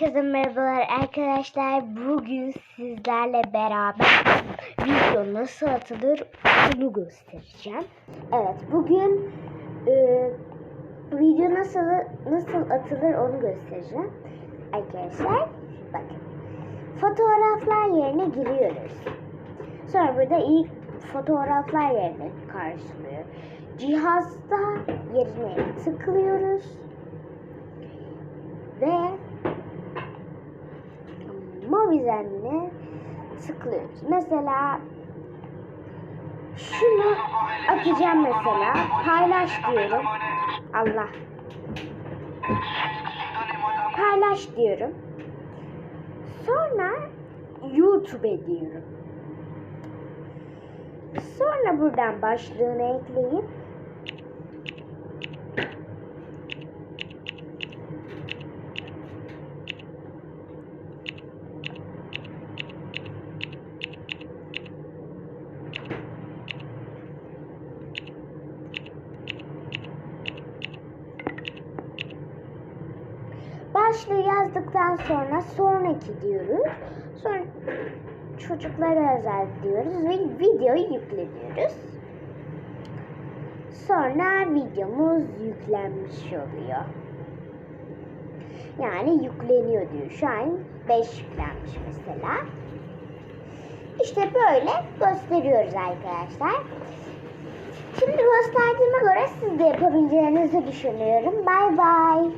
Herkese merhabalar arkadaşlar. Bugün sizlerle beraber video nasıl atılır onu göstereceğim. Evet bugün e, video nasıl nasıl atılır onu göstereceğim. Arkadaşlar bakın. Fotoğraflar yerine giriyoruz. Sonra burada ilk fotoğraflar yerine karşılıyor. Cihazda yerine tıklıyoruz. Ve Mobizen'le tıklıyoruz. Mesela şunu atacağım mesela. Paylaş diyorum. Allah. Paylaş diyorum. Sonra YouTube diyorum. Sonra buradan başlığını ekleyip Başlığı yazdıktan sonra sonraki diyoruz. Sonra çocuklara özel diyoruz ve videoyu yükleniyoruz. Sonra videomuz yüklenmiş oluyor. Yani yükleniyor diyor. Şu an 5 yüklenmiş mesela. İşte böyle gösteriyoruz arkadaşlar. Şimdi gösterdiğime göre siz de yapabileceğinizi düşünüyorum. Bay bay.